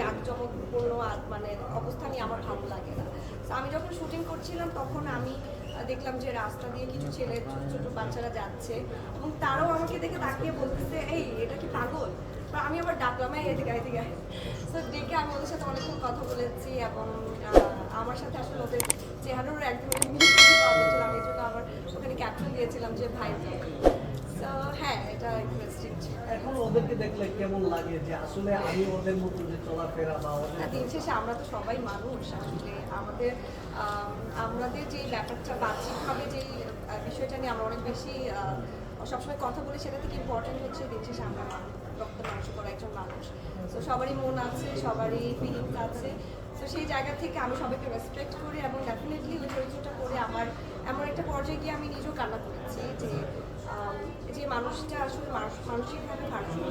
জাঁকজমকপূর্ণ মানে অবস্থানই আমার ভালো লাগে না। আমি যখন শুটিং করছিলাম, তখন আমি দেখলাম যে রাস্তা দিয়ে কিছু ছেলে, ছোট ছোট বাচ্চারা যাচ্ছে এবং তারাও আমাকে দেখে তাকিয়ে বলতেছে, এই, এটা কি পাগল? আমি আবার ডাকলাম এদিকে এদিকে তো ডেকে আমি ওদের সাথে অনেকক্ষণ কথা বলেছি এবং আমার সাথে আসলে ওদের চেহারার একদম আমি এই জন্য আবার ওখানে ক্যাপশন দিয়েছিলাম যে, ভাই হ্যাঁ এটা ইন্টারেস্টিং এখন ওদেরকে দেখলে কেমন লাগে যে আসলে আমি ওদের মতো যে চলাফেরা বা ওদের দিন শেষে আমরা তো সবাই মানুষ আসলে আমাদের আমাদের যে ব্যাপারটা বাহ্যিকভাবে যে বিষয়টা নিয়ে আমরা অনেক বেশি সবসময় কথা বলি সেটা থেকে ইম্পর্টেন্ট হচ্ছে দিন শেষে আমরা রক্ত মাংস করা একজন মানুষ। তো সবারই মন আছে সবারই ফিলিংস আছে। তো সেই জায়গা থেকে আমি সবাইকে রেসপেক্ট করি এবং ডেফিনেটলি ওই চরিত্রটা করে আমার এমন একটা পর্যায়ে গিয়ে আমি নিজেও কান্না করেছি যে যে মানুষটা আসলে মানসিকভাবে ভারসাম্য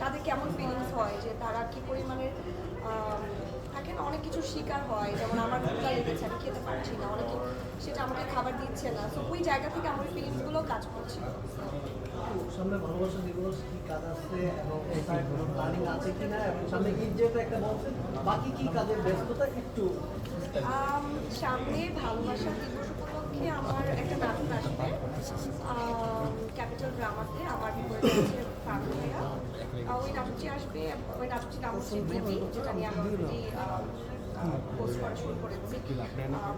তাদের কেমন ফিলিংস হয়? যে তারা কি পরিমাণের আম, থাকে না অনেক কিছু শিকার হয়। যেমন আমার ক্ষুধা লেগেছে আমি খেতে পারছি না। অনেকে সেটা আমাকে খাবার দিচ্ছে না। তো ওই জায়গা থেকে আমার ফিলিংসগুলো কাজ করছে। সামনে ভালোবাসা দিবস কি কাজ আছে এবং কোনো প্ল্যানিং আছে কিনা? এবং সামনে ঈদ যেহেতু একটা বলছেন বাকি কি কাজের ব্যস্ততা একটু? সামনে ভালোবাসা দিবস উপলক্ষে আমার একটা নাটক আসবে ক্যাপিটাল ড্রামাতে আমার বিপরীতে ফারুক ভাইয়া ওই নাটকটি আসবে, ওই নাটকটির নাম হচ্ছে বিপি যেটা নিয়ে আমি অলরেডি পোস্ট করা শুরু করেছি।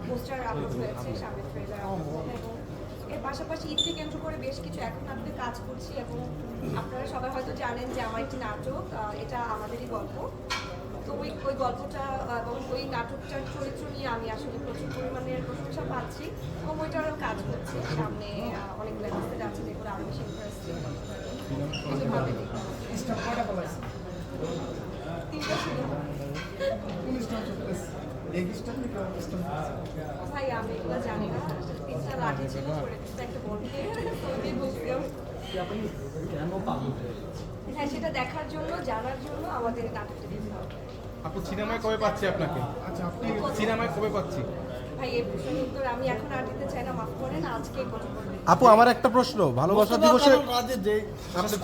পোস্টার আপলোড হয়েছে সামনে ট্রেলার এর পাশাপাশি ঈদকে কেন্দ্র করে বেশ কিছু এখন নাটকে কাজ করছি এবং আপনারা সবাই হয়তো জানেন যে আমার একটি নাটক এটা আমাদেরই গল্প। তো ওই ওই গল্পটা ওই নাটকটার চরিত্র নিয়ে আমি আসলে প্রচুর পরিমাণের প্রশংসা পাচ্ছি এবং ওইটারও কাজ করছে। সামনে অনেকগুলো এপিসোড আছে যেগুলো আরও বেশি ইন্টারেস্টিং ভাই আমি এগুলো জানি না। তিনটা লাঠি ছিল একটা হ্যাঁ সেটা দেখার জন্য জানার জন্য আমাদের নাটকটা দিতে হবে। আপু সিনেমায় কবে পাচ্ছি আপনাকে? আচ্ছা আপনি সিনেমায় কবে পাচ্ছি? ভাই এই প্রশ্নের উত্তর আমি এখন আর দিতে চাই না মাফ করেন আজকে কথা বলবেন। আপু আমার একটা প্রশ্ন। ভালোবাসা দিবসে আপনি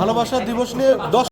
ভালোবাসা দিবস নিয়ে দশ